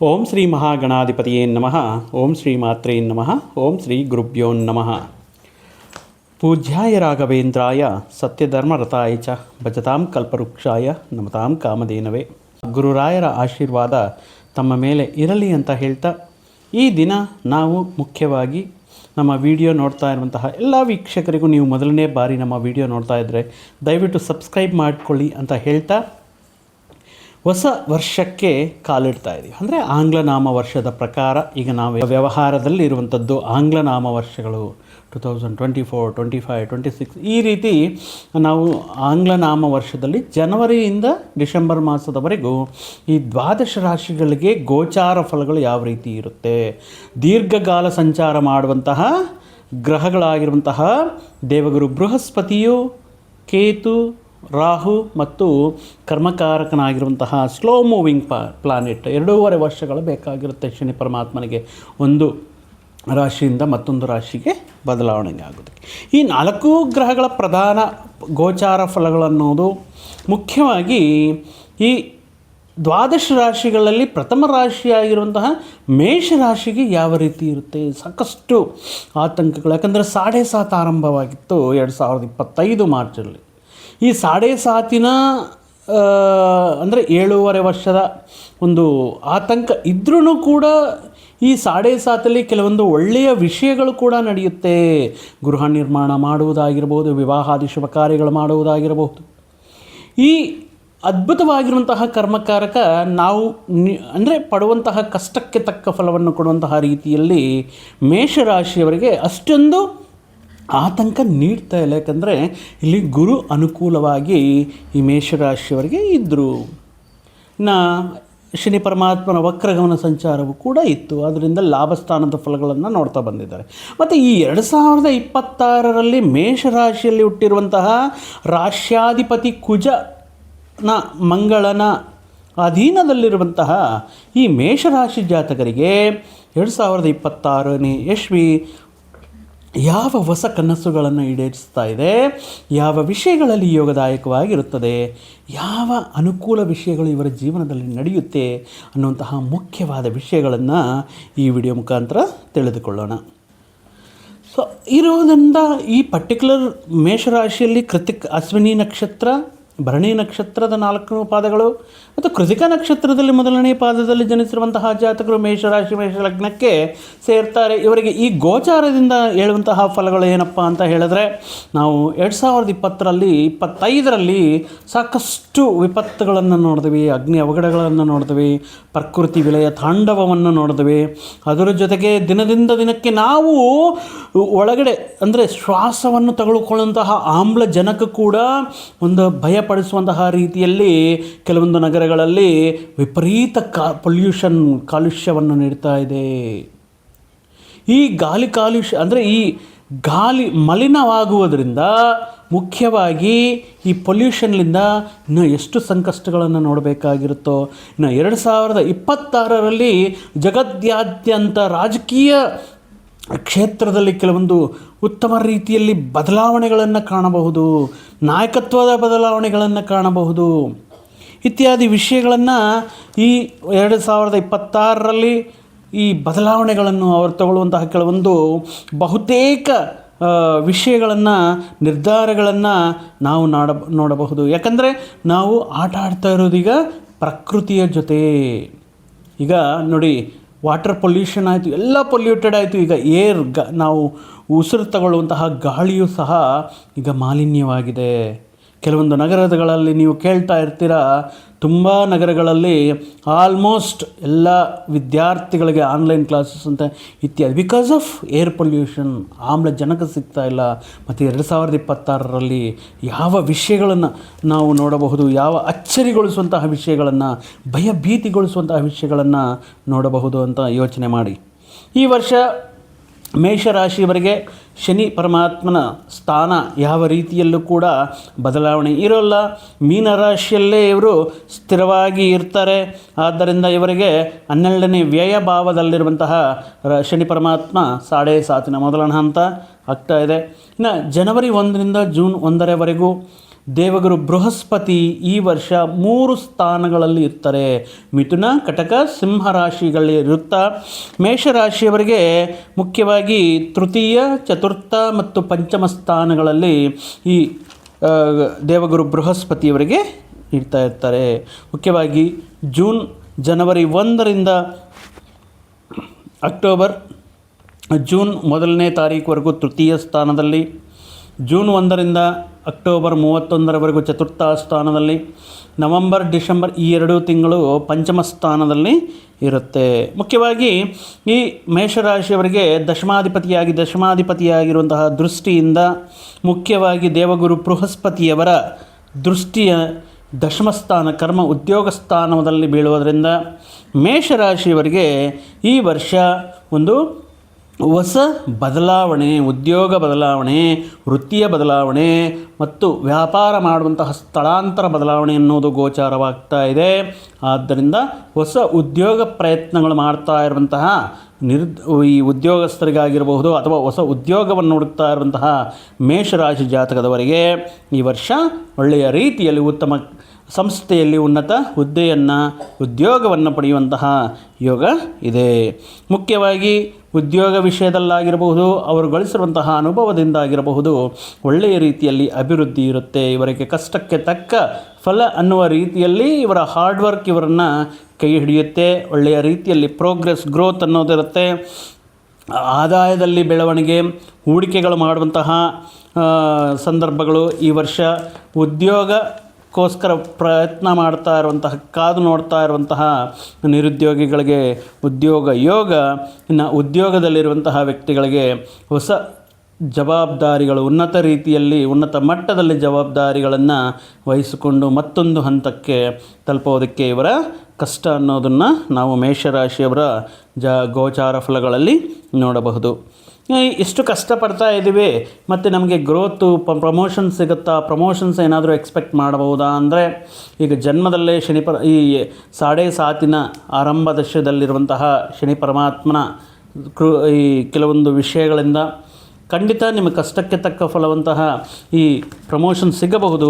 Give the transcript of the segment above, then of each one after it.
ಓಂ ಶ್ರೀ ಮಹಾಗಣಾಧಿಪತಿಯೇ ನಮಃ. ಓಂ ಶ್ರೀ ಮಾತ್ರೇ ನಮಃ. ಓಂ ಶ್ರೀ ನಮಃ. ಪೂಜ್ಯಾಯ ರಾಘವೇಂದ್ರಾಯ ಸತ್ಯಧರ್ಮರತಾಯ ಚ ಭಜತಾಂ ಕಲ್ಪವೃಕ್ಷಾಯ ನಮತಾಂ ಕಾಮಧೇನವೇ. ಗುರುರಾಯರ ಆಶೀರ್ವಾದ ತಮ್ಮ ಮೇಲೆ ಇರಲಿ ಅಂತ ಹೇಳ್ತಾ ಈ ದಿನ ನಾವು ಮುಖ್ಯವಾಗಿ ನಮ್ಮ ವಿಡಿಯೋ ನೋಡ್ತಾ ಇರುವಂತಹ ಎಲ್ಲ ವೀಕ್ಷಕರಿಗೂ ನೀವು ಮೊದಲನೇ ಬಾರಿ ನಮ್ಮ ವಿಡಿಯೋ ನೋಡ್ತಾ ಇದ್ದರೆ ದಯವಿಟ್ಟು ಸಬ್ಸ್ಕ್ರೈಬ್ ಮಾಡಿಕೊಳ್ಳಿ ಅಂತ ಹೇಳ್ತಾ ಹೊಸ ವರ್ಷಕ್ಕೆ ಕಾಲಿಡ್ತಾ ಇದ್ದೀವಿ ಅಂದರೆ ಆಂಗ್ಲ ನಾಮ ವರ್ಷದ ಪ್ರಕಾರ ಈಗ ನಾವು ವ್ಯವಹಾರದಲ್ಲಿ ಇರುವಂಥದ್ದು ಆಂಗ್ಲ ನಾಮ ವರ್ಷಗಳು two thousand twenty four twenty five twenty six ಈ ರೀತಿ ನಾವು ಆಂಗ್ಲ ನಾಮ ವರ್ಷದಲ್ಲಿ ಜನವರಿಯಿಂದ ಡಿಸೆಂಬರ್ ಮಾಸದವರೆಗೂ ಈ ದ್ವಾದಶ ರಾಶಿಗಳಿಗೆ ಗೋಚಾರ ಫಲಗಳು ಯಾವ ರೀತಿ ಇರುತ್ತೆ? ದೀರ್ಘಕಾಲ ಸಂಚಾರ ಮಾಡುವಂತಹ ಗ್ರಹಗಳಾಗಿರುವಂತಹ ದೇವಗುರು ಬೃಹಸ್ಪತಿಯು, ಕೇತು ರಾಹು ಮತ್ತು ಕರ್ಮಕಾರಕನಾಗಿರುವಂತಹ ಸ್ಲೋ ಮೂವಿಂಗ್ ಪ ಪ್ಲಾನೆಟ್ ಎರಡೂವರೆ ವರ್ಷಗಳು ಬೇಕಾಗಿರುತ್ತೆ ಶನಿ ಪರಮಾತ್ಮನಿಗೆ. ಒಂದು ರಾಶಿಯಿಂದ ಮತ್ತೊಂದು ರಾಶಿಗೆ ಬದಲಾವಣೆ ಆಗೋದಕ್ಕೆ. ಈ ನಾಲ್ಕು ಗ್ರಹಗಳ ಪ್ರಧಾನ ಗೋಚಾರ ಫಲಗಳನ್ನೋದು ಮುಖ್ಯವಾಗಿ ಈ ದ್ವಾದಶ ರಾಶಿಗಳಲ್ಲಿ ಪ್ರಥಮ ರಾಶಿಯಾಗಿರುವಂತಹ ಮೇಷರಾಶಿಗೆ ಯಾವ ರೀತಿ ಇರುತ್ತೆ? ಸಾಕಷ್ಟು ಆತಂಕಗಳು. ಯಾಕಂದರೆ ಸಾಡೆ ಸಾತ್ ಆರಂಭವಾಗಿತ್ತು ಎರಡು ಸಾವಿರದ ಇಪ್ಪತ್ತೈದು ಮಾರ್ಚಲ್ಲಿ. ಈ ಸಾಡೆ ಸಾತಿನ ಅಂದರೆ ಏಳೂವರೆ ವರ್ಷದ ಒಂದು ಆತಂಕ ಇದ್ರೂ ಕೂಡ ಈ ಸಾಡೆ ಸಾತಲ್ಲಿ ಕೆಲವೊಂದು ಒಳ್ಳೆಯ ವಿಷಯಗಳು ಕೂಡ ನಡೆಯುತ್ತೆ. ಗೃಹ ನಿರ್ಮಾಣ ಮಾಡುವುದಾಗಿರ್ಬೋದು, ವಿವಾಹಾದಿ ಶುಭ ಕಾರ್ಯಗಳು ಮಾಡುವುದಾಗಿರಬಹುದು ಈ ಅದ್ಭುತವಾಗಿರುವಂತಹ ಕರ್ಮಕಾರಕ ನಾವು ಅಂದರೆ ಪಡುವಂತಹ ಕಷ್ಟಕ್ಕೆ ತಕ್ಕ ಫಲವನ್ನು ಕೊಡುವಂತಹ ರೀತಿಯಲ್ಲಿ ಮೇಷರಾಶಿಯವರಿಗೆ ಅಷ್ಟೊಂದು ಆತಂಕ ನೀಡ್ತಾ ಇಲ್ಲ. ಯಾಕಂದರೆ ಇಲ್ಲಿ ಗುರು ಅನುಕೂಲವಾಗಿ ಈ ಮೇಷರಾಶಿಯವರಿಗೆ ಇದ್ದರು ನ ಶನಿ ಪರಮಾತ್ಮನ ವಕ್ರಗಮನ ಸಂಚಾರವು ಕೂಡ ಇತ್ತು. ಅದರಿಂದ ಲಾಭಸ್ಥಾನದ ಫಲಗಳನ್ನು ನೋಡ್ತಾ ಬಂದಿದ್ದಾರೆ. ಮತ್ತು ಈ ಎರಡು ಸಾವಿರದ ಇಪ್ಪತ್ತಾರರಲ್ಲಿ ಮೇಷರಾಶಿಯಲ್ಲಿ ಹುಟ್ಟಿರುವಂತಹ ರಾಶ್ಯಾಧಿಪತಿ ಕುಜನ ಮಂಗಳನ ಅಧೀನದಲ್ಲಿರುವಂತಹ ಈ ಮೇಷರಾಶಿ ಜಾತಕರಿಗೆ ಎರಡು ಸಾವಿರದ ಇಪ್ಪತ್ತಾರನೇ ಯಶ್ವಿ ಯಾವ ಹೊಸ ಕನಸುಗಳನ್ನು ಈಡೇರಿಸ್ತಾ ಇದೆ? ಯಾವ ವಿಷಯಗಳಲ್ಲಿ ಯೋಗದಾಯಕವಾಗಿರುತ್ತದೆ? ಯಾವ ಅನುಕೂಲ ವಿಷಯಗಳು ಇವರ ಜೀವನದಲ್ಲಿ ನಡೆಯುತ್ತೆ? ಅನ್ನುವಂತಹ ಮುಖ್ಯವಾದ ವಿಷಯಗಳನ್ನು ಈ ವಿಡಿಯೋ ಮುಖಾಂತರ ತಿಳಿದುಕೊಳ್ಳೋಣ. ಸೊ ಇರೋದ್ರಿಂದ ಈ ಪರ್ಟಿಕ್ಯುಲರ್ ಮೇಷರಾಶಿಯಲ್ಲಿ ಕೃತಿಕ್ ಅಶ್ವಿನಿ ನಕ್ಷತ್ರ ಭರಣಿ ನಕ್ಷತ್ರದ ನಾಲ್ಕು ಪಾದಗಳು ಮತ್ತು ಕೃತಿಕ ನಕ್ಷತ್ರದಲ್ಲಿ ಮೊದಲನೇ ಪಾದದಲ್ಲಿ ಜನಿಸಿರುವಂತಹ ಜಾತಕರು ಮೇಷರಾಶಿ ಮೇಷ ಲಗ್ನಕ್ಕೆ ಸೇರ್ತಾರೆ. ಇವರಿಗೆ ಈ ಗೋಚಾರದಿಂದ ಹೇಳುವಂತಹ ಫಲಗಳು ಏನಪ್ಪ ಅಂತ ಹೇಳಿದ್ರೆ, ನಾವು ಎರಡು ಸಾವಿರದ ಇಪ್ಪತ್ತರಲ್ಲಿ, ಇಪ್ಪತ್ತೈದರಲ್ಲಿ ಸಾಕಷ್ಟು ವಿಪತ್ತುಗಳನ್ನು ನೋಡಿದ್ವಿ, ಅಗ್ನಿ ಅವಘಡಗಳನ್ನು ನೋಡಿದ್ವಿ, ಪ್ರಕೃತಿ ವಿಲಯ ತಾಂಡವವನ್ನು ನೋಡಿದ್ವಿ. ಅದರ ಜೊತೆಗೆ ದಿನದಿಂದ ದಿನಕ್ಕೆ ನಾವು ಒಳಗಡೆ, ಅಂದರೆ ಶ್ವಾಸವನ್ನು ತಗೊಳ್ಕೊಳ್ಳುವಂತಹ ಆಮ್ಲಜನಕ ಕೂಡ ಒಂದು ಭಯಪಡಿಸುವಂತಹ ರೀತಿಯಲ್ಲಿ ಕೆಲವೊಂದು ನಗರಗಳಲ್ಲಿ ವಿಪರೀತ ಕಾ ಪೊಲ್ಯೂಷನ್ ಕಾಲುಷ್ಯವನ್ನು ನೀಡ್ತಾ ಇದೆ. ಈ ಗಾಲಿ ಕಾಲುಷ್ಯ, ಅಂದರೆ ಈ ಗಾಲಿ ಮಲಿನವಾಗುವುದರಿಂದ ಮುಖ್ಯವಾಗಿ ಈ ಪೊಲ್ಯೂಷನ್ನಿಂದ ಇನ್ನು ಎಷ್ಟು ಸಂಕಷ್ಟಗಳನ್ನು ನೋಡಬೇಕಾಗಿರುತ್ತೋ, ಇನ್ನು ಎರಡು ಸಾವಿರದ ಇಪ್ಪತ್ತಾರರಲ್ಲಿ ಜಗದ್ಯಾದ್ಯಂತ ರಾಜಕೀಯ ಕ್ಷೇತ್ರದಲ್ಲಿ ಕೆಲವೊಂದು ಉತ್ತಮ ರೀತಿಯಲ್ಲಿ ಬದಲಾವಣೆಗಳನ್ನು ಕಾಣಬಹುದು, ನಾಯಕತ್ವದ ಬದಲಾವಣೆಗಳನ್ನು ಕಾಣಬಹುದು. ಇತ್ಯಾದಿ ವಿಷಯಗಳನ್ನು ಈ ಎರಡು ಸಾವಿರದ ಇಪ್ಪತ್ತಾರರಲ್ಲಿ ಈ ಬದಲಾವಣೆಗಳನ್ನು ಅವರು ತಗೊಳ್ಳುವಂತಹ ಕೆಲವೊಂದು ಬಹುತೇಕ ವಿಷಯಗಳನ್ನು, ನಿರ್ಧಾರಗಳನ್ನು ನಾವು ನಾಡ, ನೋಡಬಹುದು. ಯಾಕಂದರೆ ನಾವು ಆಟ ಆಡ್ತಾ ಇರೋದೀಗ ಪ್ರಕೃತಿಯ ಜೊತೆ. ಈಗ ನೋಡಿ, ವಾಟರ್ ಪೊಲ್ಯೂಷನ್ ಆಯಿತು, ಎಲ್ಲ ಪೊಲ್ಯೂಟೆಡ್ ಆಯಿತು, ಈಗ ಏರ್ ಗ, ನಾವು ಉಸಿರು ತಗೊಳ್ಳುವಂತಹ ಗಾಳಿಯು ಸಹ ಈಗ ಮಾಲಿನ್ಯವಾಗಿದೆ. ಕೆಲವೊಂದು ನಗರಗಳಲ್ಲಿ ನೀವು ಕೇಳ್ತಾ ಇರ್ತೀರ, ತುಂಬ ನಗರಗಳಲ್ಲಿ ಆಲ್ಮೋಸ್ಟ್ ಎಲ್ಲ ವಿದ್ಯಾರ್ಥಿಗಳಿಗೆ ಆನ್ಲೈನ್ ಕ್ಲಾಸಸ್ ಅಂತ ಇತ್ಯಾದಿ. ಬಿಕಾಸ್ ಆಫ್ ಏರ್ ಪೊಲ್ಯೂಷನ್ ಆಮ್ಲಜನಕ ಸಿಗ್ತಾ ಇಲ್ಲ. ಮತ್ತು ಎರಡು ಸಾವಿರದ ಇಪ್ಪತ್ತಾರರಲ್ಲಿ ಯಾವ ವಿಷಯಗಳನ್ನು ನಾವು ನೋಡಬಹುದು, ಯಾವ ಅಚ್ಚರಿಗೊಳಿಸುವಂತಹ ವಿಷಯಗಳನ್ನು, ಭಯಭೀತಿಗೊಳಿಸುವಂತಹ ವಿಷಯಗಳನ್ನು ನೋಡಬಹುದು ಅಂತ ಯೋಚನೆ ಮಾಡಿ. ಈ ವರ್ಷ ಮೇಷರಾಶಿಯವರಿಗೆ ಶನಿ ಪರಮಾತ್ಮನ ಸ್ಥಾನ ಯಾವ ರೀತಿಯಲ್ಲೂ ಕೂಡ ಬದಲಾವಣೆ ಇರೋಲ್ಲ. ಮೀನರಾಶಿಯಲ್ಲೇ ಇವರು ಸ್ಥಿರವಾಗಿ ಇರ್ತಾರೆ. ಆದ್ದರಿಂದ ಇವರಿಗೆ ಹನ್ನೆರಡನೇ ವ್ಯಯ ಭಾವದಲ್ಲಿರುವಂತಹ ಶನಿ ಪರಮಾತ್ಮ ಸಾಡೆ ಸಾತಿನ ಮೊದಲನ ಹಂತ ಆಗ್ತಾ ಇದೆ. ಇನ್ನು ಜನವರಿ ಒಂದರಿಂದ ಜೂನ್ ಒಂದರವರೆಗೂ ದೇವಗುರು ಬೃಹಸ್ಪತಿ ಈ ವರ್ಷ ಮೂರು ಸ್ಥಾನಗಳಲ್ಲಿ ಇರ್ತಾರೆ. ಮಿಥುನ, ಕಟಕ ಸಿಂಹ ರಾಶಿಗಳಲ್ಲಿ ಇರುತ್ತಾ ಮೇಷರಾಶಿಯವರಿಗೆ ಮುಖ್ಯವಾಗಿ ತೃತೀಯ, ಚತುರ್ಥ ಮತ್ತು ಪಂಚಮ ಸ್ಥಾನಗಳಲ್ಲಿ ಈ ದೇವಗುರು ಬೃಹಸ್ಪತಿಯವರಿಗೆ ಇರ್ತಾ ಇರ್ತಾರೆ. ಮುಖ್ಯವಾಗಿ ಜೂನ್, ಜನವರಿ ಒಂದರಿಂದ ಅಕ್ಟೋಬರ್, ಜೂನ್ ಮೊದಲನೇ ತಾರೀಕುವರೆಗೂ ತೃತೀಯ ಸ್ಥಾನದಲ್ಲಿ, ಜೂನ್ ಒಂದರಿಂದ ಅಕ್ಟೋಬರ್ ಮೂವತ್ತೊಂದರವರೆಗೂ ಚತುರ್ಥ ಸ್ಥಾನದಲ್ಲಿ ನವಂಬರ್ ಡಿಸೆಂಬರ್ ಈ ಎರಡು ತಿಂಗಳು ಪಂಚಮ ಸ್ಥಾನದಲ್ಲಿ ಇರುತ್ತೆ. ಮುಖ್ಯವಾಗಿ ಈ ಮೇಷರಾಶಿಯವರಿಗೆ ದಶಮಾಧಿಪತಿಯಾಗಿ ದಶಮಾಧಿಪತಿಯಾಗಿರುವಂತಹ ದೃಷ್ಟಿಯಿಂದ ಮುಖ್ಯವಾಗಿ ದೇವಗುರು ಬೃಹಸ್ಪತಿಯವರ ದೃಷ್ಟಿಯ ದಶಮಸ್ಥಾನ ಕರ್ಮ ಉದ್ಯೋಗ ಸ್ಥಾನದಲ್ಲಿ ಬೀಳುವುದರಿಂದ ಮೇಷರಾಶಿಯವರಿಗೆ ಈ ವರ್ಷ ಒಂದು ಹೊಸ ಬದಲಾವಣೆ, ಉದ್ಯೋಗ ಬದಲಾವಣೆ, ವೃತ್ತಿಯ ಬದಲಾವಣೆ ಮತ್ತು ವ್ಯಾಪಾರ ಮಾಡುವಂತಹ ಸ್ಥಳಾಂತರ ಬದಲಾವಣೆ ಅನ್ನೋದು ಗೋಚಾರವಾಗ್ತಾ ಇದೆ. ಆದ್ದರಿಂದ ಹೊಸ ಉದ್ಯೋಗ ಪ್ರಯತ್ನಗಳು ಮಾಡ್ತಾ ಇರುವಂತಹ ನಿರ್, ಈ ಉದ್ಯೋಗಸ್ಥರಿಗಾಗಿರಬಹುದು ಅಥವಾ ಹೊಸ ಉದ್ಯೋಗವನ್ನು ಹುಡುಕ್ತಾ ಇರುವಂತಹ ಮೇಷರಾಶಿ ಜಾತಕದವರಿಗೆ ಈ ವರ್ಷ ಒಳ್ಳೆಯ ರೀತಿಯಲ್ಲಿ ಉತ್ತಮ ಸಂಸ್ಥೆಯಲ್ಲಿ ಉನ್ನತ ಹುದ್ದೆಯನ್ನು, ಉದ್ಯೋಗವನ್ನು ಪಡೆಯುವಂತಹ ಯೋಗ ಇದೆ. ಮುಖ್ಯವಾಗಿ ಉದ್ಯೋಗ ವಿಷಯದಲ್ಲಾಗಿರಬಹುದು, ಅವರು ಗಳಿಸಿರುವಂತಹ ಅನುಭವದಿಂದಾಗಿರಬಹುದು, ಒಳ್ಳೆಯ ರೀತಿಯಲ್ಲಿ ಅಭಿವೃದ್ಧಿ ಇರುತ್ತೆ. ಇವರಿಗೆ ಕಷ್ಟಕ್ಕೆ ತಕ್ಕ ಫಲ ಅನ್ನುವ ರೀತಿಯಲ್ಲಿ ಇವರ ಹಾರ್ಡ್ ವರ್ಕ್ ಇವರನ್ನು ಕೈ ಹಿಡಿಯುತ್ತೆ. ಒಳ್ಳೆಯ ರೀತಿಯಲ್ಲಿ ಪ್ರೋಗ್ರೆಸ್ ಗ್ರೋತ್ ಅನ್ನೋದಿರುತ್ತೆ ಆದಾಯದಲ್ಲಿ ಬೆಳವಣಿಗೆ, ಹೂಡಿಕೆಗಳು ಮಾಡುವಂತಹ ಸಂದರ್ಭಗಳು ಈ ವರ್ಷ. ಉದ್ಯೋಗಕ್ಕೋಸ್ಕರ ಪ್ರಯತ್ನ ಮಾಡ್ತಾ ಇರುವಂತಹ, ಕಾದು ನೋಡ್ತಾ ಇರುವಂತಹ ನಿರುದ್ಯೋಗಿಗಳಿಗೆ ಉದ್ಯೋಗ ಯೋಗ, ಇನ್ನು ಉದ್ಯೋಗದಲ್ಲಿರುವಂತಹ ವ್ಯಕ್ತಿಗಳಿಗೆ ಹೊಸ ಜವಾಬ್ದಾರಿಗಳು, ಉನ್ನತ ರೀತಿಯಲ್ಲಿ, ಉನ್ನತ ಮಟ್ಟದಲ್ಲಿ ಜವಾಬ್ದಾರಿಗಳನ್ನು ವಹಿಸಿಕೊಂಡು ಮತ್ತೊಂದು ಹಂತಕ್ಕೆ ತಲುಪೋದಕ್ಕೆ ಇವರ ಕಷ್ಟ ಅನ್ನೋದನ್ನು ನಾವು ಮೇಷರಾಶಿಯವರ ಜ, ಗೋಚಾರ ಫಲಗಳಲ್ಲಿ ನೋಡಬಹುದು. ಈ ಇಷ್ಟು ಕಷ್ಟಪಡ್ತಾ ಇದ್ದೀವಿ, ಮತ್ತು ನಮಗೆ ಗ್ರೋತು ಪ ಪ್ರಮೋಷನ್ ಸಿಗುತ್ತಾ? ಪ್ರಮೋಷನ್ಸ್ ಏನಾದರೂ ಎಕ್ಸ್ಪೆಕ್ಟ್ ಮಾಡಬಹುದಾ? ಅಂದರೆ, ಈಗ ಜನ್ಮದಲ್ಲೇ ಶನಿ ಪರ, ಈ ಸಾಡೆ ಸಾತಿನ ಆರಂಭ ದಶದಲ್ಲಿರುವಂತಹ ಶನಿ ಪರಮಾತ್ಮನ ಕೃ, ಈ ಕೆಲವೊಂದು ವಿಷಯಗಳಿಂದ ಖಂಡಿತ ನಿಮ್ಮ ಕಷ್ಟಕ್ಕೆ ತಕ್ಕ ಫಲವಂತಹ ಈ ಪ್ರಮೋಷನ್ ಸಿಗಬಹುದು.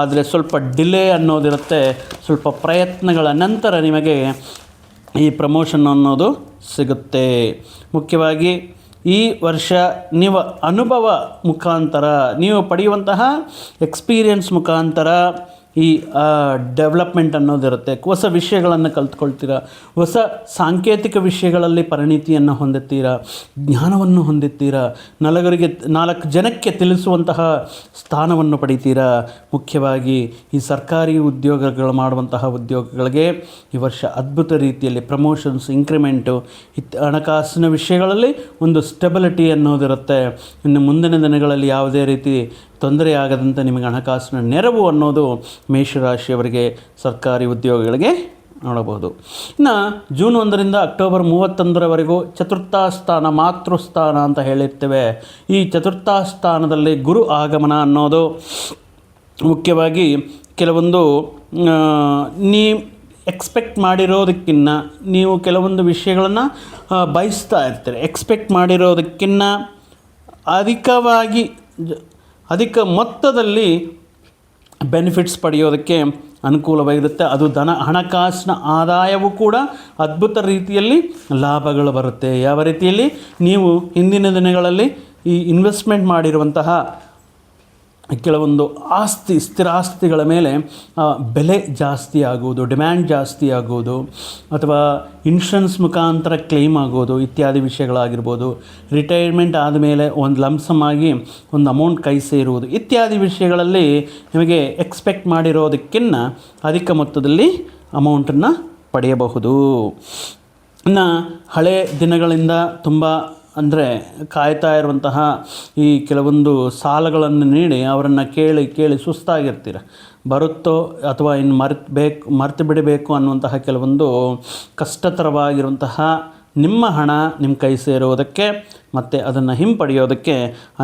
ಆದರೆ ಸ್ವಲ್ಪ ಡಿಲೇ ಅನ್ನೋದಿರುತ್ತೆ. ಸ್ವಲ್ಪ ಪ್ರಯತ್ನಗಳ ನಂತರ ನಿಮಗೆ ಈ ಪ್ರಮೋಷನ್ ಅನ್ನೋದು ಸಿಗುತ್ತೆ. ಮುಖ್ಯವಾಗಿ ಈ ವರ್ಷ ನೀವು ಅನುಭವ ಮುಖಾಂತರ ನೀವು ಪಡೆಯುವಂತಹ ಎಕ್ಸ್ಪೀರಿಯನ್ಸ್ ಮುಖಾಂತರ ಈ ಡೆವಲಪ್ಮೆಂಟ್ ಅನ್ನೋದಿರುತ್ತೆ ಹೊಸ ವಿಷಯಗಳನ್ನು ಕಲ್ತ್ಕೊಳ್ತೀರಾ? ಹೊಸ ಸಾಂಕೇತಿಕ ವಿಷಯಗಳಲ್ಲಿ ಪರಿಣಿತಿಯನ್ನು ಹೊಂದುತ್ತೀರಾ ಜ್ಞಾನವನ್ನು ಹೊಂದುತ್ತೀರಾ ನಲಗರಿಗೆ ನಾಲ್ಕು ಜನಕ್ಕೆ ತಿಳಿಸುವಂತಹ ಸ್ಥಾನವನ್ನು ಪಡಿತೀರಾ? ಮುಖ್ಯವಾಗಿ ಈ ಸರ್ಕಾರಿ ಉದ್ಯೋಗಗಳು ಮಾಡುವಂತಹ ಉದ್ಯೋಗಗಳಿಗೆ ಈ ವರ್ಷ ಅದ್ಭುತ ರೀತಿಯಲ್ಲಿ ಪ್ರಮೋಷನ್ಸ್ ಇನ್ಕ್ರಿಮೆಂಟು ಇತ್ ಹಣಕಾಸಿನ ವಿಷಯಗಳಲ್ಲಿ ಒಂದು ಸ್ಟೆಬಿಲಿಟಿ ಅನ್ನೋದಿರುತ್ತೆ. ಇನ್ನು ಮುಂದಿನ ದಿನಗಳಲ್ಲಿ ಯಾವುದೇ ರೀತಿ ತೊಂದರೆ ಆಗದಂತೆ ನಿಮಗೆ ಹಣಕಾಸಿನ ನೆರವು ಅನ್ನೋದು ಮೇಷರಾಶಿಯವರಿಗೆ, ಸರ್ಕಾರಿ ಉದ್ಯೋಗಗಳಿಗೆ ನೋಡಬಹುದು. ಇನ್ನು ಜೂನ್ ಒಂದರಿಂದ ಅಕ್ಟೋಬರ್ ಮೂವತ್ತೊಂದರವರೆಗೂ ಚತುರ್ಥ ಸ್ಥಾನ ಮಾತೃಸ್ಥಾನ ಅಂತ ಹೇಳಿರ್ತೇವೆ. ಈ ಚತುರ್ಥ ಸ್ಥಾನದಲ್ಲಿ ಗುರು ಆಗಮನ ಅನ್ನೋದು ಮುಖ್ಯವಾಗಿ ಕೆಲವೊಂದು ನೀ ಎಕ್ಸ್ಪೆಕ್ಟ್ ಮಾಡಿರೋದಕ್ಕಿನ್ನ ನೀವು ಕೆಲವೊಂದು ವಿಷಯಗಳನ್ನು ಬಯಸ್ತಾ ಇರ್ತೀರಿ. ಎಕ್ಸ್ಪೆಕ್ಟ್ ಮಾಡಿರೋದಕ್ಕಿನ್ನ ಅಧಿಕವಾಗಿ ಅಧಿಕ ಮೊತ್ತದಲ್ಲಿ ಬೆನಿಫಿಟ್ಸ್ ಪಡೆಯೋದಕ್ಕೆ ಅನುಕೂಲವಾಗಿರುತ್ತೆ. ಅದು ಧನ, ಹಣಕಾಸಿನ ಆದಾಯವೂ ಕೂಡ ಅದ್ಭುತ ರೀತಿಯಲ್ಲಿ ಲಾಭಗಳು ಬರುತ್ತೆ. ಯಾವ ರೀತಿಯಲ್ಲಿ? ನೀವು ಹಿಂದಿನ ದಿನಗಳಲ್ಲಿ ಈ ಇನ್ವೆಸ್ಟ್ಮೆಂಟ್ ಮಾಡಿರುವಂತಹ ಕೆಲವೊಂದು ಆಸ್ತಿ ಸ್ಥಿರಾಸ್ತಿಗಳ ಮೇಲೆ ಆ, ಬೆಲೆ ಜಾಸ್ತಿ ಆಗುವುದು ಡಿಮ್ಯಾಂಡ್ ಜಾಸ್ತಿ ಆಗುವುದು ಅಥವಾ ಇನ್ಶೂರೆನ್ಸ್ ಮುಖಾಂತರ ಕ್ಲೇಮ್ ಆಗೋದು ಇತ್ಯಾದಿ ವಿಷಯಗಳಾಗಿರ್ಬೋದು ರಿಟೈರ್ಮೆಂಟ್ ಆದಮೇಲೆ ಒಂದು ಲಂಸಮಾಗಿ ಒಂದು ಅಮೌಂಟ್ ಕೈ ಸೇರುವುದು ಇತ್ಯಾದಿ ವಿಷಯಗಳಲ್ಲಿ ನಿಮಗೆ ಎಕ್ಸ್ಪೆಕ್ಟ್ ಮಾಡಿರೋದಕ್ಕಿಂತ ಅಧಿಕ ಮೊತ್ತದಲ್ಲಿ ಅಮೌಂಟನ್ನು ಪಡೆಯಬಹುದು. ಇನ್ನು ಹಳೆ ದಿನಗಳಿಂದ ತುಂಬ ಅಂದರೆ ಕಾಯ್ತಾ ಇರುವಂತಹ ಈ ಕೆಲವೊಂದು ಸಾಲಗಳನ್ನು ನೀಡಿ ಅವರನ್ನು ಕೇಳಿ ಕೇಳಿ ಸುಸ್ತಾಗಿರ್ತೀರ? ಬರುತ್ತೋ ಅಥವಾ ಇನ್ನು ಮರೆತು ಬೇಕು ಮರೆತು ಬಿಡಬೇಕು ಅನ್ನುವಂತಹ ಕೆಲವೊಂದು ಕಷ್ಟತರವಾಗಿರುವಂತಹ ನಿಮ್ಮ ಹಣ ನಿಮ್ಮ ಕೈ ಸೇರುವುದಕ್ಕೆ ಮತ್ತು ಅದನ್ನು ಹಿಂಪಡೆಯೋದಕ್ಕೆ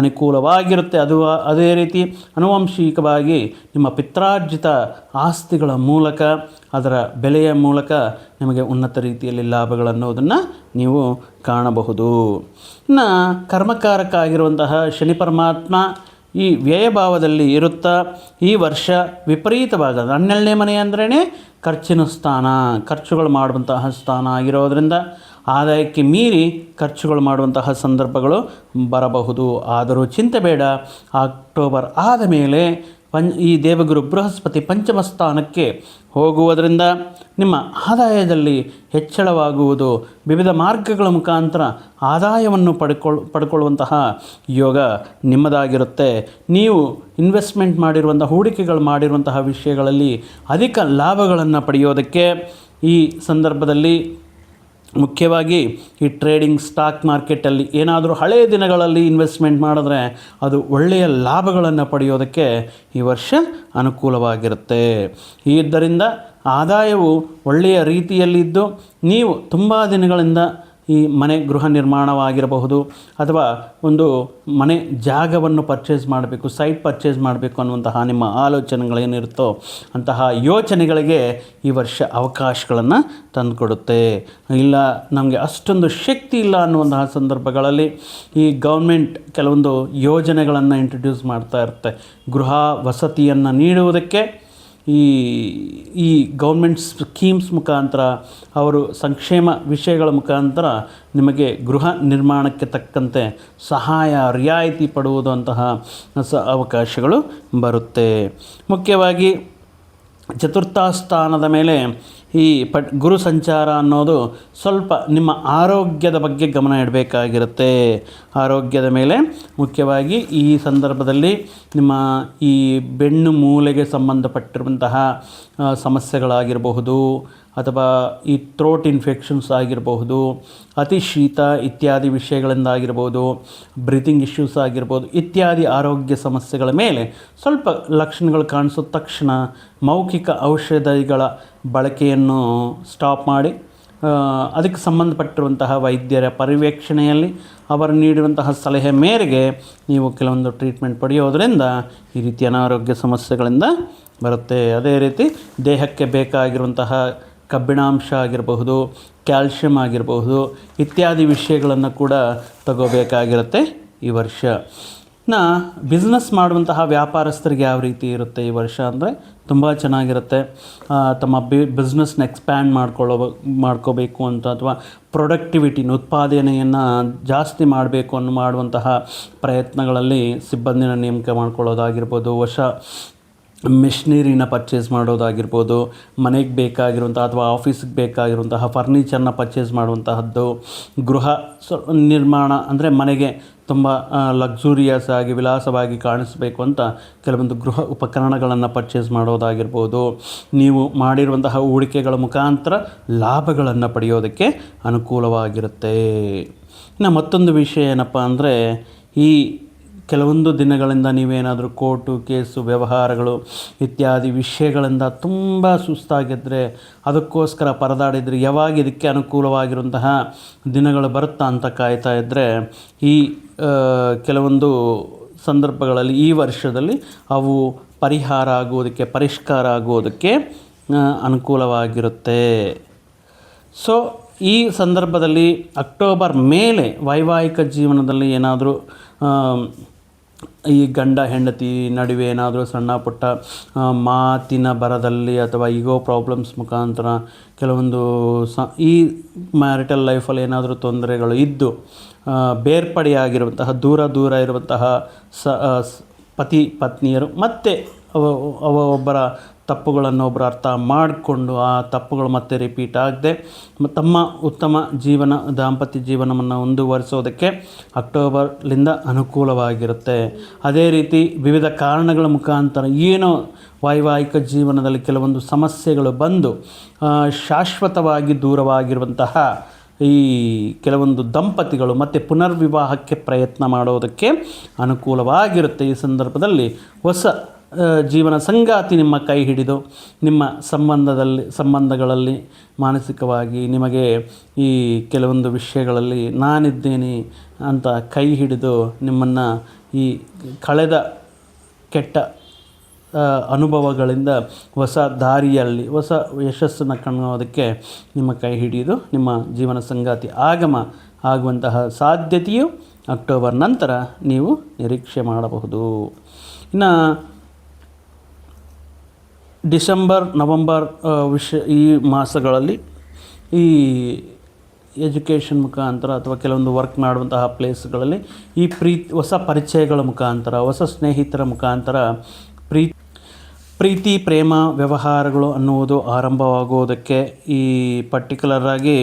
ಅನುಕೂಲವಾಗಿರುತ್ತೆ. ಅದು ಅದೇ ರೀತಿ ಆನುವಂಶಿಕವಾಗಿ ನಿಮ್ಮ ಪಿತ್ರಾರ್ಜಿತ ಆಸ್ತಿಗಳ ಮೂಲಕ, ಅದರ ಬೆಲೆಯ ಮೂಲಕ ನಿಮಗೆ ಉನ್ನತ ರೀತಿಯಲ್ಲಿ ಲಾಭಗಳನ್ನೋದನ್ನು ನೀವು ಕಾಣಬಹುದು. ಇನ್ನು ಕರ್ಮಕಾರಕ ಆಗಿರುವಂತಹ ಶನಿ ಪರಮಾತ್ಮ ಈ ವ್ಯಯಭಾವದಲ್ಲಿ ಇರುತ್ತಾ, ಈ ವರ್ಷ ವಿಪರೀತವಾದ ಹನ್ನೆರಡನೇ ಮನೆ ಅಂದ್ರೇ ಖರ್ಚಿನ ಸ್ಥಾನ, ಖರ್ಚುಗಳು ಮಾಡುವಂತಹ ಸ್ಥಾನ ಆಗಿರೋದರಿಂದ ಆದಾಯಕ್ಕೆ ಮೀರಿ ಖರ್ಚುಗಳು ಮಾಡುವಂತಹ ಸಂದರ್ಭಗಳು ಬರಬಹುದು. ಆದರೂ ಚಿಂತೆ ಬೇಡ. ಅಕ್ಟೋಬರ್ ಆದ ಮೇಲೆ ಪಂ ಈ ದೇವಗುರು ಬೃಹಸ್ಪತಿ ಪಂಚಮ ಸ್ಥಾನಕ್ಕೆ ಹೋಗುವುದರಿಂದ ನಿಮ್ಮ ಆದಾಯದಲ್ಲಿ ಹೆಚ್ಚಳವಾಗುವುದು. ವಿವಿಧ ಮಾರ್ಗಗಳ ಮುಖಾಂತರ ಆದಾಯವನ್ನು ಪಡ್ಕೊಳ್, ಪಡ್ಕೊಳ್ಳುವಂತಹ ಯೋಗ ನಿಮ್ಮದಾಗಿರುತ್ತೆ. ನೀವು ಇನ್ವೆಸ್ಟ್ಮೆಂಟ್ ಮಾಡಿರುವಂಥ, ಹೂಡಿಕೆಗಳು ಮಾಡಿರುವಂತಹ ವಿಷಯಗಳಲ್ಲಿ ಅಧಿಕ ಲಾಭಗಳನ್ನು ಪಡೆಯೋದಕ್ಕೆ ಈ ಸಂದರ್ಭದಲ್ಲಿ ಮುಖ್ಯವಾಗಿ ಈ ಟ್ರೇಡಿಂಗ್ ಸ್ಟಾಕ್ ಮಾರ್ಕೆಟಲ್ಲಿ ಏನಾದರೂ ಹಳೆಯ ದಿನಗಳಲ್ಲಿ ಇನ್ವೆಸ್ಟ್ಮೆಂಟ್ ಮಾಡಿದ್ರೆ ಅದು ಒಳ್ಳೆಯ ಲಾಭಗಳನ್ನು ಪಡೆಯೋದಕ್ಕೆ ಈ ವರ್ಷ ಅನುಕೂಲವಾಗಿರುತ್ತೆ. ಇದರಿಂದ ಆದಾಯವು ಒಳ್ಳೆಯ ರೀತಿಯಲ್ಲಿದ್ದು ನೀವು ತುಂಬ ದಿನಗಳಿಂದ ಈ ಮನೆ ಗೃಹ ನಿರ್ಮಾಣವಾಗಿರಬಹುದು ಅಥವಾ ಒಂದು ಮನೆ ಜಾಗವನ್ನು ಪರ್ಚೇಸ್ ಮಾಡಬೇಕು ಸೈಟ್ ಪರ್ಚೇಸ್ ಮಾಡಬೇಕು ಅನ್ನುವಂತಹ ನಿಮ್ಮ ಆಲೋಚನೆಗಳೇನಿರುತ್ತೋ ಅಂತಹ ಯೋಚನೆಗಳಿಗೆ ಈ ವರ್ಷ ಅವಕಾಶಗಳನ್ನು ತಂದುಕೊಡುತ್ತೆ. ಇಲ್ಲ, ನಮಗೆ ಅಷ್ಟೊಂದು ಶಕ್ತಿ ಇಲ್ಲ ಅನ್ನುವಂತಹ ಸಂದರ್ಭಗಳಲ್ಲಿ ಈ ಗೌರ್ಮೆಂಟ್ ಕೆಲವೊಂದು ಯೋಜನೆಗಳನ್ನು ಇಂಟ್ರಡ್ಯೂಸ್ ಮಾಡ್ತಾ ಇರುತ್ತೆ. ಗೃಹ ವಸತಿಯನ್ನು ನೀಡುವುದಕ್ಕೆ ಈ ಈ ಗೌರ್ಮೆಂಟ್ ಸ್ಕೀಮ್ಸ್ ಮುಖಾಂತರ ಅವರು ಸಂಕ್ಷೇಮ ವಿಷಯಗಳ ಮುಖಾಂತರ ನಿಮಗೆ ಗೃಹ ನಿರ್ಮಾಣಕ್ಕೆ ತಕ್ಕಂತೆ ಸಹಾಯ, ರಿಯಾಯಿತಿ ಪಡುವುದಂತಹ ಸ, ಅವಕಾಶಗಳು ಬರುತ್ತೆ. ಮುಖ್ಯವಾಗಿ ಚತುರ್ಥ ಸ್ಥಾನದ ಮೇಲೆ ಈ ಪಟ್, ಗುರು ಸಂಚಾರ ಅನ್ನೋದು ಸ್ವಲ್ಪ ನಿಮ್ಮ ಆರೋಗ್ಯದ ಬಗ್ಗೆ ಗಮನ ಇಡಬೇಕಾಗಿರುತ್ತೆ. ಆರೋಗ್ಯದ ಮೇಲೆ ಮುಖ್ಯವಾಗಿ ಈ ಸಂದರ್ಭದಲ್ಲಿ ನಿಮ್ಮ ಈ ಬೆನ್ನು ಮೂಲೆಗೆ ಸಂಬಂಧಪಟ್ಟಿರುವಂತಹ ಸಮಸ್ಯೆಗಳಾಗಿರಬಹುದು ಅಥವಾ ಈ ಥ್ರೋಟ್ ಇನ್ಫೆಕ್ಷನ್ಸ್ ಆಗಿರಬಹುದು, ಅತಿ ಶೀತ ಇತ್ಯಾದಿ ವಿಷಯಗಳಿಂದಾಗಿರ್ಬೋದು ಬ್ರೀತಿಂಗ್ ಇಶ್ಯೂಸ್ ಆಗಿರ್ಬೋದು ಇತ್ಯಾದಿ ಆರೋಗ್ಯ ಸಮಸ್ಯೆಗಳ ಮೇಲೆ ಸ್ವಲ್ಪ ಲಕ್ಷಣಗಳು ಕಾಣಿಸಿದ ತಕ್ಷಣ ಮೌಖಿಕ ಔಷಧಿಗಳ ಬಳಕೆಯನ್ನು ಸ್ಟಾಪ್ ಮಾಡಿ ಅದಕ್ಕೆ ಸಂಬಂಧಪಟ್ಟಿರುವಂತಹ ವೈದ್ಯರ ಪರಿವೇಕ್ಷಣೆಯಲ್ಲಿ ಅವರು ನೀಡಿರುವಂತಹ ಸಲಹೆ ಮೇರೆಗೆ ನೀವು ಕೆಲವೊಂದು ಟ್ರೀಟ್ಮೆಂಟ್ ಪಡೆಯೋದರಿಂದ ಈ ರೀತಿಯ ಅನಾರೋಗ್ಯ ಸಮಸ್ಯೆಗಳಿಂದ ಬರುತ್ತೆ. ಅದೇ ರೀತಿ ದೇಹಕ್ಕೆ ಬೇಕಾಗಿರುವಂತಹ ಕಬ್ಬಿಣಾಂಶ ಆಗಿರಬಹುದು, ಕ್ಯಾಲ್ಶಿಯಂ ಆಗಿರಬಹುದು ಇತ್ಯಾದಿ ವಿಷಯಗಳನ್ನು ಕೂಡ ತಗೋಬೇಕಾಗಿರುತ್ತೆ ಈ ವರ್ಷ. ನಾ ಬಿಸ್ನೆಸ್ ಮಾಡುವಂತಹ ವ್ಯಾಪಾರಸ್ಥರಿಗೆ ಯಾವ ರೀತಿ ಇರುತ್ತೆ ಈ ವರ್ಷ ಅಂದರೆ ತುಂಬ ಚೆನ್ನಾಗಿರುತ್ತೆ. ತಮ್ಮ ಬಿ ಬಿಸ್ನೆಸ್ನ ಎಕ್ಸ್ಪ್ಯಾಂಡ್ ಮಾಡ್ಕೊಳ್ಳೋ ಮಾಡ್ಕೋಬೇಕು ಅಂತ ಅಥವಾ ಪ್ರೊಡಕ್ಟಿವಿಟಿನ ಉತ್ಪಾದನೆಯನ್ನು ಜಾಸ್ತಿ ಮಾಡಬೇಕು ಅನ್ನೋ ಮಾಡುವಂತಹ ಪ್ರಯತ್ನಗಳಲ್ಲಿ ಸಿಬ್ಬಂದಿನ ನೇಮಕ ಮಾಡ್ಕೊಳ್ಳೋದಾಗಿರ್ಬೋದು, ಹೊಸ ಮೆಷಿನರಿನ ಪರ್ಚೇಸ್ ಮಾಡೋದಾಗಿರ್ಬೋದು, ಮನೆಗೆ ಬೇಕಾಗಿರುವಂಥ ಅಥವಾ ಆಫೀಸ್ಗೆ ಬೇಕಾಗಿರುವಂತಹ ಫರ್ನಿಚರ್ನ ಪರ್ಚೇಸ್ ಮಾಡುವಂತಹದ್ದು, ಗೃಹ ನಿರ್ಮಾಣ ಅಂದರೆ ಮನೆಗೆ ತುಂಬ ಲಕ್ಸುರಿಯಸ್ ಆಗಿ ವಿಲಾಸವಾಗಿ ಕಾಣಿಸಬೇಕು ಅಂತ ಕೆಲವೊಂದು ಗೃಹ ಉಪಕರಣಗಳನ್ನು ಪರ್ಚೇಸ್ ಮಾಡೋದಾಗಿರ್ಬೋದು. ನೀವು ಮಾಡಿರುವಂತಹ ಹೂಡಿಕೆಗಳ ಮುಖಾಂತರ ಲಾಭಗಳನ್ನು ಪಡೆಯೋದಕ್ಕೆ ಅನುಕೂಲವಾಗಿರುತ್ತೆ. ಇನ್ನು ಮತ್ತೊಂದು ವಿಷಯ ಏನಪ್ಪ ಅಂದರೆ ಈ ಕೆಲವೊಂದು ದಿನಗಳಿಂದ ನೀವೇನಾದರೂ ಕೋರ್ಟು, ಕೇಸು, ವ್ಯವಹಾರಗಳು ಇತ್ಯಾದಿ ವಿಷಯಗಳಿಂದ ತುಂಬ ಸುಸ್ತಾಗಿದ್ದರೆ ಅದಕ್ಕೋಸ್ಕರ ಪರದಾಡಿದರೆ ಯಾವಾಗ ಇದಕ್ಕೆ ಅನುಕೂಲವಾಗಿರುವಂತಹ ದಿನಗಳು ಬರುತ್ತಾ ಅಂತ ಕಾಯ್ತಾ ಇದ್ದರೆ ಈ ಕೆಲವೊಂದು ಸಂದರ್ಭಗಳಲ್ಲಿ ಈ ವರ್ಷದಲ್ಲಿ ಅವು ಪರಿಹಾರ ಆಗುವುದಕ್ಕೆ, ಪರಿಷ್ಕಾರ ಆಗುವುದಕ್ಕೆ ಅನುಕೂಲವಾಗಿರುತ್ತೆ. ಸೊ ಈ ಸಂದರ್ಭದಲ್ಲಿ ಅಕ್ಟೋಬರ್ ಮೇಲೆ ವೈವಾಹಿಕ ಜೀವನದಲ್ಲಿ ಏನಾದರೂ ಈ ಗಂಡ ಹೆಂಡತಿ ನಡುವೆ ಏನಾದರೂ ಸಣ್ಣ ಪುಟ್ಟ ಮಾತಿನ ಬರದಲ್ಲಿ ಅಥವಾ ಈಗೋ ಪ್ರಾಬ್ಲಮ್ಸ್ ಮುಖಾಂತರ ಕೆಲವೊಂದು ಸ, ಈ ಮ್ಯಾರಿಟಲ್ ಲೈಫಲ್ಲಿ ಏನಾದರೂ ತೊಂದರೆಗಳು ಇದ್ದು ಬೇರ್ಪಡೆಯಾಗಿರುವಂತಹ, ದೂರ ದೂರ ಇರುವಂತಹ ಸ ಪತಿ ಪತ್ನಿಯರು ಮತ್ತೆ ಅವ ಒಬ್ಬರ ತಪ್ಪುಗಳನ್ನು ಒಬ್ಬರು ಅರ್ಥ ಮಾಡಿಕೊಂಡು ಆ ತಪ್ಪುಗಳು ಮತ್ತೆ ರಿಪೀಟ್ ಆಗದೆ ತಮ್ಮ ಉತ್ತಮ ಜೀವನ, ದಾಂಪತ್ಯ ಜೀವನವನ್ನು ಮುಂದುವರಿಸೋದಕ್ಕೆ ಅಕ್ಟೋಬರ್ಲಿಂದ ಅನುಕೂಲವಾಗಿರುತ್ತೆ. ಅದೇ ರೀತಿ ವಿವಿಧ ಕಾರಣಗಳ ಮುಖಾಂತರ ಏನೋ ವೈವಾಹಿಕ ಜೀವನದಲ್ಲಿ ಕೆಲವೊಂದು ಸಮಸ್ಯೆಗಳು ಬಂದು ಶಾಶ್ವತವಾಗಿ ದೂರವಾಗಿರುವಂತಹ ಈ ಕೆಲವೊಂದು ದಂಪತಿಗಳು ಮತ್ತು ಪುನರ್ವಿವಾಹಕ್ಕೆ ಪ್ರಯತ್ನ ಮಾಡೋದಕ್ಕೆ ಅನುಕೂಲವಾಗಿರುತ್ತೆ. ಈ ಸಂದರ್ಭದಲ್ಲಿ ಹೊಸ ಜೀವನ ಸಂಗಾತಿ ನಿಮ್ಮ ಕೈ ಹಿಡಿದು ನಿಮ್ಮ ಸಂಬಂಧದಲ್ಲಿ, ಸಂಬಂಧಗಳಲ್ಲಿ ಮಾನಸಿಕವಾಗಿ ನಿಮಗೆ ಈ ಕೆಲವೊಂದು ವಿಷಯಗಳಲ್ಲಿ ನಾನಿದ್ದೇನೆ ಅಂತ ಕೈ ಹಿಡಿದು ನಿಮ್ಮನ್ನು ಈ ಕಳೆದ ಕೆಟ್ಟ ಅನುಭವಗಳಿಂದ ಹೊಸ ದಾರಿಯಲ್ಲಿ, ಹೊಸ ಯಶಸ್ಸನ್ನು ಕಾಣೋದಕ್ಕೆ ನಿಮ್ಮ ಕೈ ಹಿಡಿಯೋದು ನಿಮ್ಮ ಜೀವನ ಸಂಗಾತಿ ಆಗಮ ಆಗುವಂತಹ ಸಾಧ್ಯತೆಯು ಅಕ್ಟೋಬರ್ ನಂತರ ನೀವು ನಿರೀಕ್ಷೆ ಮಾಡಬಹುದು. ಇನ್ನು ಡಿಸೆಂಬರ್, ನವಂಬರ್ ವಿಷ, ಈ ಮಾಸಗಳಲ್ಲಿ ಈ ಎಜುಕೇಷನ್ ಮುಖಾಂತರ ಅಥವಾ ಕೆಲವೊಂದು ವರ್ಕ್ ಮಾಡುವಂತಹ ಪ್ಲೇಸ್ಗಳಲ್ಲಿ ಈ ಪ್ರೀತಿ, ಹೊಸ ಪರಿಚಯಗಳ ಮುಖಾಂತರ, ಹೊಸ ಸ್ನೇಹಿತರ ಮುಖಾಂತರ ಪ್ರೀತಿ, ಪ್ರೇಮ, ವ್ಯವಹಾರಗಳು ಅನ್ನುವುದು ಆರಂಭವಾಗುವುದಕ್ಕೆ ಈ ಪರ್ಟಿಕ್ಯುಲರಾಗಿ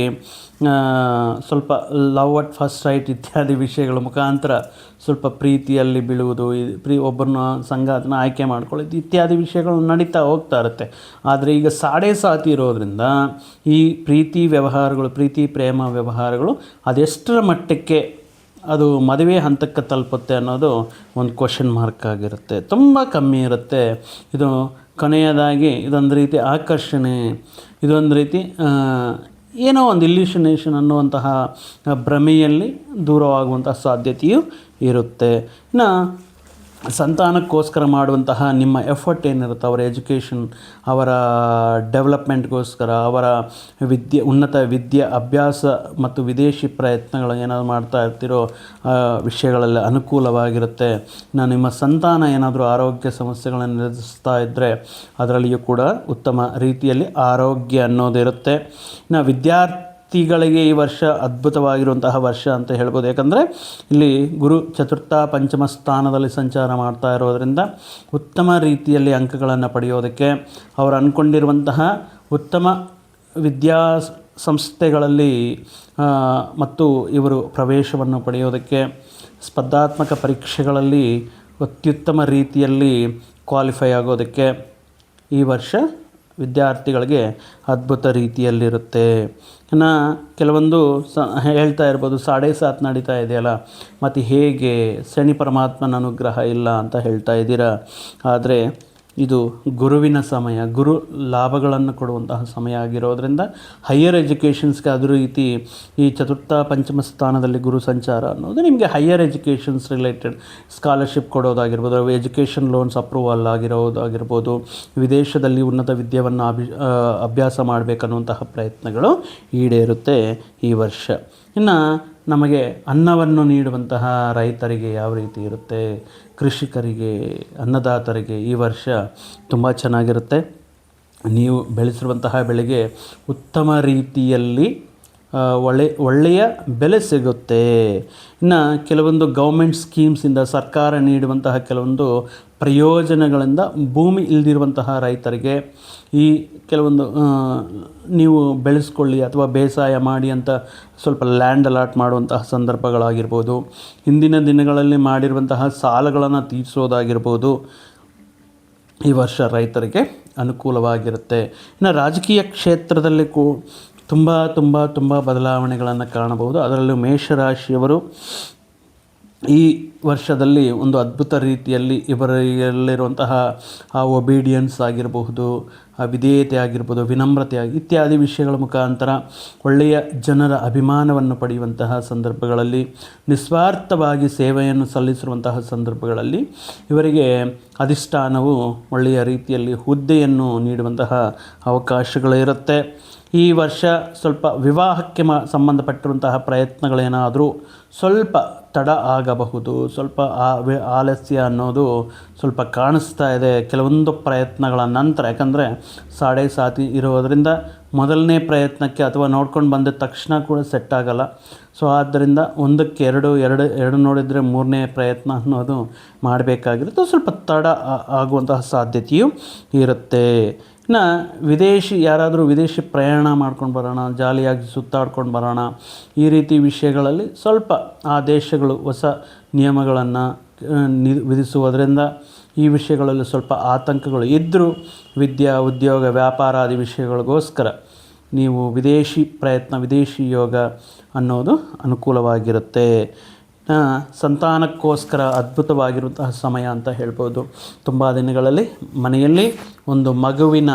ಸ್ವಲ್ಪ ಲವ್ ಅಟ್ ಫಸ್ಟ್ ಸೈಟ್ ಇತ್ಯಾದಿ ವಿಷಯಗಳ ಮುಖಾಂತರ ಸ್ವಲ್ಪ ಪ್ರೀತಿಯಲ್ಲಿ ಬೀಳುವುದು ಪ್ರೀ, ಒಬ್ಬರನ್ನ ಸಂಗಾತನ ಆಯ್ಕೆ ಮಾಡ್ಕೊಳ್ಳೋದು ಇತ್ಯಾದಿ ವಿಷಯಗಳು ನಡೀತಾ ಹೋಗ್ತಾ ಇರುತ್ತೆ. ಆದರೆ ಈಗ ಸಾಡೆ ಸಾತಿ ಇರೋದರಿಂದ ಈ ಪ್ರೀತಿ ವ್ಯವಹಾರಗಳು, ಪ್ರೀತಿ, ಪ್ರೇಮ ವ್ಯವಹಾರಗಳು ಅದೆಷ್ಟರ ಮಟ್ಟಕ್ಕೆ ಅದು ಮದುವೆ ಹಂತಕ್ಕೆ ತಲುಪುತ್ತೆ ಅನ್ನೋದು ಒಂದು ಕ್ವಶನ್ ಮಾರ್ಕ್ ಆಗಿರುತ್ತೆ. ತುಂಬ ಕಮ್ಮಿ ಇರುತ್ತೆ. ಇದು ಕೊನೆಯದಾಗಿ ಇದೊಂದು ರೀತಿ ಆಕರ್ಷಣೆ, ಇದೊಂದು ರೀತಿ ಏನೋ ಒಂದು ಇಲ್ಯೂಷನೇಷನ್ ಅನ್ನುವಂತಹ ಭ್ರಮೆಯಲ್ಲಿ ದೂರವಾಗುವಂತಹ ಸಾಧ್ಯತೆಯು ಇರುತ್ತೆ. ಇನ್ನು ಸಂತಾನಕ್ಕೋಸ್ಕರ ಮಾಡುವಂತಹ ನಿಮ್ಮ ಎಫರ್ಟ್ ಏನಿರುತ್ತೆ ಅವರ ಎಜುಕೇಷನ್ ಅವರ ಡೆವಲಪ್ಮೆಂಟ್ಗೋಸ್ಕರ ಅವರ ವಿದ್ಯೆ, ಉನ್ನತ ವಿದ್ಯೆ, ಅಭ್ಯಾಸ ಮತ್ತು ವಿದೇಶಿ ಪ್ರಯತ್ನಗಳು ಏನಾದರೂ ಮಾಡ್ತಾ ಇರ್ತಿರೋ ವಿಷಯಗಳಲ್ಲಿ ಅನುಕೂಲವಾಗಿರುತ್ತೆ. ನಾನು ನಿಮ್ಮ ಸಂತಾನ ಏನಾದರೂ ಆರೋಗ್ಯ ಸಮಸ್ಯೆಗಳನ್ನು ನಿರ್ಧರಿಸ್ತಾ ಇದ್ದರೆ ಅದರಲ್ಲಿಯೂ ಕೂಡ ಉತ್ತಮ ರೀತಿಯಲ್ಲಿ ಆರೋಗ್ಯ ಅನ್ನೋದಿರುತ್ತೆ. ಇನ್ನು ವಿದ್ಯಾರ್ಥಿಗಳಿಗೆ ಈ ವರ್ಷ ಅದ್ಭುತವಾಗಿರುವಂತಹ ವರ್ಷ ಅಂತ ಹೇಳ್ಬೋದು. ಯಾಕಂದರೆ ಇಲ್ಲಿ ಗುರು ಚತುರ್ಥ ಪಂಚಮ ಸ್ಥಾನದಲ್ಲಿ ಸಂಚಾರ ಮಾಡ್ತಾ ಇರೋದರಿಂದ ಉತ್ತಮ ರೀತಿಯಲ್ಲಿ ಅಂಕಗಳನ್ನು ಪಡೆಯೋದಕ್ಕೆ ಅವರು ಅಂದ್ಕೊಂಡಿರುವಂತಹ ಉತ್ತಮ ವಿದ್ಯಾ ಸಂಸ್ಥೆಗಳಲ್ಲಿ ಮತ್ತು ಇವರು ಪ್ರವೇಶವನ್ನು ಪಡೆಯೋದಕ್ಕೆ ಸ್ಪರ್ಧಾತ್ಮಕ ಪರೀಕ್ಷೆಗಳಲ್ಲಿ ಅತ್ಯುತ್ತಮ ರೀತಿಯಲ್ಲಿ ಕ್ವಾಲಿಫೈ ಆಗೋದಕ್ಕೆ ಈ ವರ್ಷ ವಿದ್ಯಾರ್ಥಿಗಳಿಗೆ ಅದ್ಭುತ ರೀತಿಯಲ್ಲಿರುತ್ತೆ. ಇನ್ನು ಕೆಲವೊಂದು ಸ, ಹೇಳ್ತಾ ಇರ್ಬೋದು, ಸಾಡೆ ಸಾತ್ ನಡೀತಾ ಇದೆಯಲ್ಲ, ಮತ್ತು ಹೇಗೆ? ಶನಿ ಪರಮಾತ್ಮನ ಅನುಗ್ರಹ ಇಲ್ಲ ಅಂತ ಹೇಳ್ತಾ ಇದ್ದೀರ? ಆದರೆ ಇದು ಗುರುವಿನ ಸಮಯ, ಗುರು ಲಾಭಗಳನ್ನು ಕೊಡುವಂತಹ ಸಮಯ ಆಗಿರೋದ್ರಿಂದ ಹೈಯರ್ ಎಜುಕೇಷನ್ಸ್ಗೆ ಅದೇ ರೀತಿ ಈ ಚತುರ್ಥ ಪಂಚಮ ಸ್ಥಾನದಲ್ಲಿ ಗುರು ಸಂಚಾರ ಅನ್ನೋದು ನಿಮಗೆ ಹೈಯರ್ ಎಜುಕೇಷನ್ಸ್ ರಿಲೇಟೆಡ್ ಸ್ಕಾಲರ್ಶಿಪ್ ಕೊಡೋದಾಗಿರ್ಬೋದು ಎಜುಕೇಷನ್ ಲೋನ್ಸ್ ಅಪ್ರೂವಲ್ ಆಗಿರೋದಾಗಿರ್ಬೋದು, ವಿದೇಶದಲ್ಲಿ ಉನ್ನತ ವಿದ್ಯೆಯನ್ನು ಅಭಿ ಅಭ್ಯಾಸ ಮಾಡಬೇಕನ್ನುವಂತಹ ಪ್ರಯತ್ನಗಳು ಈಡೇರುತ್ತೆ ಈ ವರ್ಷ. ಇನ್ನು ನಮಗೆ ಅನ್ನವನ್ನು ನೀಡುವಂತಹ ರೈತರಿಗೆ ಯಾವ ರೀತಿ ಇರುತ್ತೆ? ಕೃಷಿಕರಿಗೆ ಅನ್ನದಾತರಿಗೆ ಈ ವರ್ಷ ತುಂಬ ಚೆನ್ನಾಗಿರುತ್ತೆ. ನೀವು ಬೆಳೆಸಿರುವಂತಹ ಬೆಳೆಗೆ ಉತ್ತಮ ರೀತಿಯಲ್ಲಿ ಒಳ್ಳೆ, ಒಳ್ಳೆಯ ಬೆಲೆ ಸಿಗುತ್ತೆ. ಇನ್ನು ಕೆಲವೊಂದು ಗೌರ್ಮೆಂಟ್ ಸ್ಕೀಮ್ಸಿಂದ ಸರ್ಕಾರ ನೀಡುವಂತಹ ಕೆಲವೊಂದು ಪ್ರಯೋಜನಗಳಿಂದ ಭೂಮಿ ಇಲ್ಲದಿರುವಂತಹ ರೈತರಿಗೆ ಈ ಕೆಲವೊಂದು ನೀವು ಬೆಳೆಸ್ಕೊಳ್ಳಿ ಅಥವಾ ಬೇಸಾಯ ಮಾಡಿ ಅಂತ ಸ್ವಲ್ಪ ಲ್ಯಾಂಡ್ ಅಲಾಟ್ ಮಾಡುವಂತಹ ಸಂದರ್ಭಗಳಾಗಿರ್ಬೋದು, ಹಿಂದಿನ ದಿನಗಳಲ್ಲಿ ಮಾಡಿರುವಂತಹ ಸಾಲಗಳನ್ನು ತೀರಿಸೋದಾಗಿರ್ಬೋದು, ಈ ವರ್ಷ ರೈತರಿಗೆ ಅನುಕೂಲವಾಗಿರುತ್ತೆ. ಇನ್ನು ರಾಜಕೀಯ ಕ್ಷೇತ್ರದಲ್ಲಿ ಕೂ ತುಂಬ ತುಂಬ ತುಂಬ ಬದಲಾವಣೆಗಳನ್ನು ಕಾಣಬಹುದು. ಅದರಲ್ಲೂ ಮೇಷರಾಶಿಯವರು ಈ ವರ್ಷದಲ್ಲಿ ಒಂದು ಅದ್ಭುತ ರೀತಿಯಲ್ಲಿ ಇವರಲ್ಲಿರುವಂತಹ ಆ ಒಬೀಡಿಯನ್ಸ್ ಆಗಿರಬಹುದು, ಆ ವಿಧೇಯತೆ ಆಗಿರ್ಬೋದು, ವಿನಮ್ರತೆ ಆಗಿ ಇತ್ಯಾದಿ ವಿಷಯಗಳ ಮುಖಾಂತರ ಒಳ್ಳೆಯ ಜನರ ಅಭಿಮಾನವನ್ನು ಪಡೆಯುವಂತಹ ಸಂದರ್ಭಗಳಲ್ಲಿ, ನಿಸ್ವಾರ್ಥವಾಗಿ ಸೇವೆಯನ್ನು ಸಲ್ಲಿಸಿರುವಂತಹ ಸಂದರ್ಭಗಳಲ್ಲಿ ಇವರಿಗೆ ಅಧಿಷ್ಠಾನವು ಒಳ್ಳೆಯ ರೀತಿಯಲ್ಲಿ ಹುದ್ದೆಯನ್ನು ನೀಡುವಂತಹ ಅವಕಾಶಗಳಿರುತ್ತೆ ಈ ವರ್ಷ ಸ್ವಲ್ಪ ವಿವಾಹಕ್ಕೆ ಮ ಸಂಬಂಧಪಟ್ಟಿರುವಂತಹ ಪ್ರಯತ್ನಗಳೇನಾದರೂ ಸ್ವಲ್ಪ ತಡ ಆಗಬಹುದು. ಸ್ವಲ್ಪ ಆಲಸ್ಯ ಅನ್ನೋದು ಸ್ವಲ್ಪ ಕಾಣಿಸ್ತಾ ಇದೆ ಕೆಲವೊಂದು ಪ್ರಯತ್ನಗಳ ನಂತರ. ಯಾಕಂದರೆ ಸಾಡೆ ಸಾತಿ ಇರೋದರಿಂದ ಮೊದಲನೇ ಪ್ರಯತ್ನಕ್ಕೆ ಅಥವಾ ನೋಡ್ಕೊಂಡು ಬಂದ ತಕ್ಷಣ ಕೂಡ ಸೆಟ್ ಆಗಲ್ಲ. ಸೊ ಆದ್ದರಿಂದ ಒಂದಕ್ಕೆ ಎರಡು ಎರಡು ಎರಡು ನೋಡಿದರೆ ಮೂರನೇ ಪ್ರಯತ್ನ ಅನ್ನೋದು ಮಾಡಬೇಕಾಗಿರುತ್ತೆ. ಸ್ವಲ್ಪ ತಡ ಆಗುವಂತಹ ಸಾಧ್ಯತೆಯು ಇರುತ್ತೆ. ಇನ್ನು ವಿದೇಶಿ ಯಾರಾದರೂ ವಿದೇಶಿ ಪ್ರಯಾಣ ಮಾಡ್ಕೊಂಡು ಬರೋಣ, ಜಾಲಿಯಾಗಿ ಸುತ್ತಾಡ್ಕೊಂಡು ಬರೋಣ, ಈ ರೀತಿ ವಿಷಯಗಳಲ್ಲಿ ಸ್ವಲ್ಪ ಆ ದೇಶಗಳು ಹೊಸ ನಿಯಮಗಳನ್ನು ವಿಧಿಸುವುದರಿಂದ ಈ ವಿಷಯಗಳಲ್ಲಿ ಸ್ವಲ್ಪ ಆತಂಕಗಳು ಇದ್ದರೂ ವಿದ್ಯಾ, ಉದ್ಯೋಗ ವ್ಯಾಪಾರಾದಿ ವಿಷಯಗಳಿಗೋಸ್ಕರ ನೀವು ವಿದೇಶಿ ಪ್ರಯತ್ನ, ವಿದೇಶಿ ಯೋಗ ಅನ್ನೋದು ಅನುಕೂಲವಾಗಿರುತ್ತೆ. ಸಂತಾನಕ್ಕೋಸ್ಕರ ಅದ್ಭುತವಾಗಿರುವಂತಹ ಸಮಯ ಅಂತ ಹೇಳ್ಬೋದು. ತುಂಬ ದಿನಗಳಲ್ಲಿ ಮನೆಯಲ್ಲಿ ಒಂದು ಮಗುವಿನ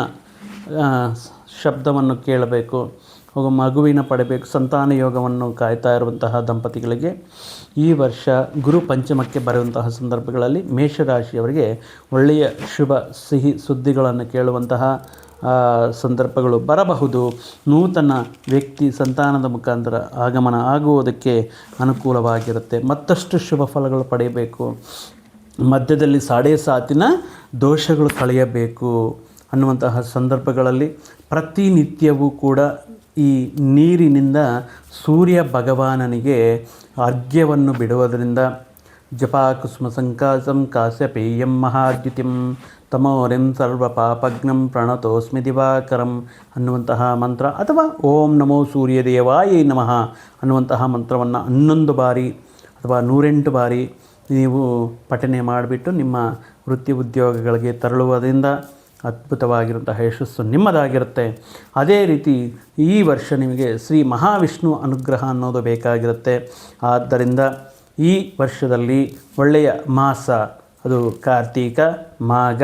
ಶಬ್ದವನ್ನು ಕೇಳಬೇಕು, ಹಾಗೂ ಮಗುವಿನ ಪಡೆಯಬೇಕು ಸಂತಾನ ಯೋಗವನ್ನು ಕಾಯ್ತಾ ಇರುವಂತಹ ದಂಪತಿಗಳಿಗೆ ಈ ವರ್ಷ ಗುರು ಪಂಚಮಕ್ಕೆ ಬರುವಂತಹ ಸಂದರ್ಭಗಳಲ್ಲಿ ಮೇಷರಾಶಿಯವರಿಗೆ ಒಳ್ಳೆಯ ಶುಭ, ಸಿಹಿ ಸುದ್ದಿಗಳನ್ನು ಕೇಳುವಂತಹ ಸಂದರ್ಭಗಳು ಬರಬಹುದು. ನೂತನ ವ್ಯಕ್ತಿ ಸಂತಾನದ ಮುಖಾಂತರ ಆಗಮನ ಆಗುವುದಕ್ಕೆ ಅನುಕೂಲವಾಗಿರುತ್ತೆ. ಮತ್ತಷ್ಟು ಶುಭ ಫಲಗಳು ಪಡೆಯಬೇಕು. ಮಧ್ಯದಲ್ಲಿ ಸಾಡೆ ಸಾತಿನ ದೋಷಗಳು ಕಳೆಯಬೇಕು ಅನ್ನುವಂತಹ ಸಂದರ್ಭಗಳಲ್ಲಿ ಪ್ರತಿನಿತ್ಯವೂ ಕೂಡ ಈ ನೀರಿನಿಂದ ಸೂರ್ಯ ಭಗವಾನನಿಗೆ ಅರ್ಘ್ಯವನ್ನು ಬಿಡುವುದರಿಂದ ಜಪಾಕುಸುಮ ಸಂಕಾಸಂ ಕಾಶ್ಯಪೇಯಂ ಮಹಾದ್ಯುತಿಂ ತಮೋರಿಂ ಸರ್ವ ಪಾಪಗ್ನಂ ಪ್ರಣತೋಸ್ಮಿ ದಿವಾಕರಂ ಅನ್ನುವಂತಹ ಮಂತ್ರ ಅಥವಾ ಓಂ ನಮೋ ಸೂರ್ಯದೇವಾಯೇ ನಮಃ ಅನ್ನುವಂತಹ ಮಂತ್ರವನ್ನು ಹನ್ನೊಂದು ಬಾರಿ ಅಥವಾ ನೂರೆಂಟು ಬಾರಿ ನೀವು ಪಠನೆ ಮಾಡಿಬಿಟ್ಟು ನಿಮ್ಮ ವೃತ್ತಿ ಉದ್ಯೋಗಗಳಿಗೆ ತೆರಳುವುದರಿಂದ ಅದ್ಭುತವಾಗಿರುವಂತಹ ಯಶಸ್ಸು ನಿಮ್ಮದಾಗಿರುತ್ತೆ. ಅದೇ ರೀತಿ ಈ ವರ್ಷ ನಿಮಗೆ ಶ್ರೀ ಮಹಾವಿಷ್ಣು ಅನುಗ್ರಹ ಅನ್ನೋದು ಬೇಕಾಗಿರುತ್ತೆ. ಆದ್ದರಿಂದ ಈ ವರ್ಷದಲ್ಲಿ ಒಳ್ಳೆಯ ಮಾಸ ಅದು ಕಾರ್ತೀಕ, ಮಾಘ,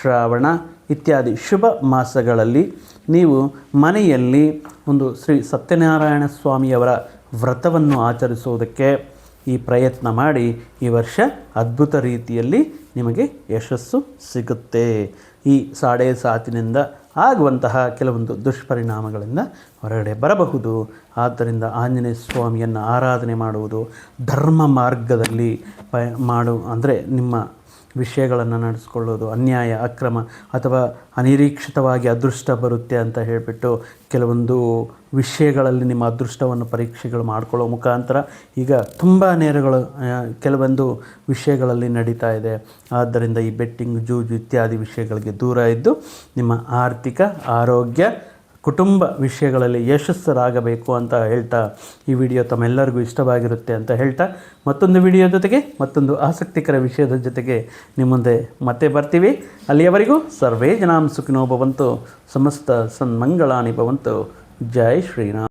ಶ್ರಾವಣ ಇತ್ಯಾದಿ ಶುಭ ಮಾಸಗಳಲ್ಲಿ ನೀವು ಮನೆಯಲ್ಲಿ ಒಂದು ಶ್ರೀ ಸತ್ಯನಾರಾಯಣ ಸ್ವಾಮಿಯವರ ವ್ರತವನ್ನು ಆಚರಿಸುವುದಕ್ಕೆ ಈ ಪ್ರಯತ್ನ ಮಾಡಿ ಈ ವರ್ಷ ಅದ್ಭುತ ರೀತಿಯಲ್ಲಿ ನಿಮಗೆ ಯಶಸ್ಸು ಸಿಗುತ್ತೆ. ಈ ಸಾಡೆ ಸಾತಿನಿಂದ ಆಗುವಂತಹ ಕೆಲವೊಂದು ದುಷ್ಪರಿಣಾಮಗಳಿಂದ ಹೊರಗಡೆ ಬರಬಹುದು. ಆದ್ದರಿಂದ ಆಂಜನೇಯ ಸ್ವಾಮಿಯನ್ನು ಆರಾಧನೆ ಮಾಡುವುದು ಧರ್ಮ ಮಾರ್ಗದಲ್ಲಿ ಪ ಮಾಡು ಅಂದರೆ ನಿಮ್ಮ ವಿಷಯಗಳನ್ನು ನಡೆಸ್ಕೊಳ್ಳೋದು, ಅನ್ಯಾಯ, ಅಕ್ರಮ ಅಥವಾ ಅನಿರೀಕ್ಷಿತವಾಗಿ ಅದೃಷ್ಟ ಬರುತ್ತೆ ಅಂತ ಹೇಳಿಬಿಟ್ಟು ಕೆಲವೊಂದು ವಿಷಯಗಳಲ್ಲಿ ನಿಮ್ಮ ಅದೃಷ್ಟವನ್ನು ಪರೀಕ್ಷೆಗಳು ಮಾಡಿಕೊಳ್ಳೋ ಮುಖಾಂತರ ಈಗ ತುಂಬ ನೇರಗಳು ಕೆಲವೊಂದು ವಿಷಯಗಳಲ್ಲಿ ನಡೀತಾ ಇದೆ. ಆದ್ದರಿಂದ ಈ ಬೆಟ್ಟಿಂಗ್, ಜೂಜು ಇತ್ಯಾದಿ ವಿಷಯಗಳಿಗೆ ದೂರ ಇದ್ದು ನಿಮ್ಮ ಆರ್ಥಿಕ, ಆರೋಗ್ಯ ಕುಟುಂಬ ವಿಷಯಗಳಲ್ಲಿ ಯಶಸ್ಸರಾಗಬೇಕು ಅಂತ ಹೇಳ್ತಾ ಈ ವಿಡಿಯೋ ತಮ್ಮೆಲ್ಲರಿಗೂ ಇಷ್ಟವಾಗಿರುತ್ತೆ ಅಂತ ಹೇಳ್ತಾ ಮತ್ತೊಂದು ವಿಡಿಯೋ ಜೊತೆಗೆ ಮತ್ತೊಂದು ಆಸಕ್ತಿಕರ ವಿಷಯದ ಜೊತೆಗೆ ನಿಮ್ಮ ಮುಂದೆ ಮತ್ತೆ ಬರ್ತೀವಿ. ಅಲ್ಲಿಯವರೆಗೂ ಸರ್ವೇ ಜನಾಂ ಸುಖಿನೋ ಭವಂತು, ಸಮಸ್ತ ಸನ್ಮಂಗಳಾನಿ ಭವಂತು. ಜೈ ಶ್ರೀರಾಮ್.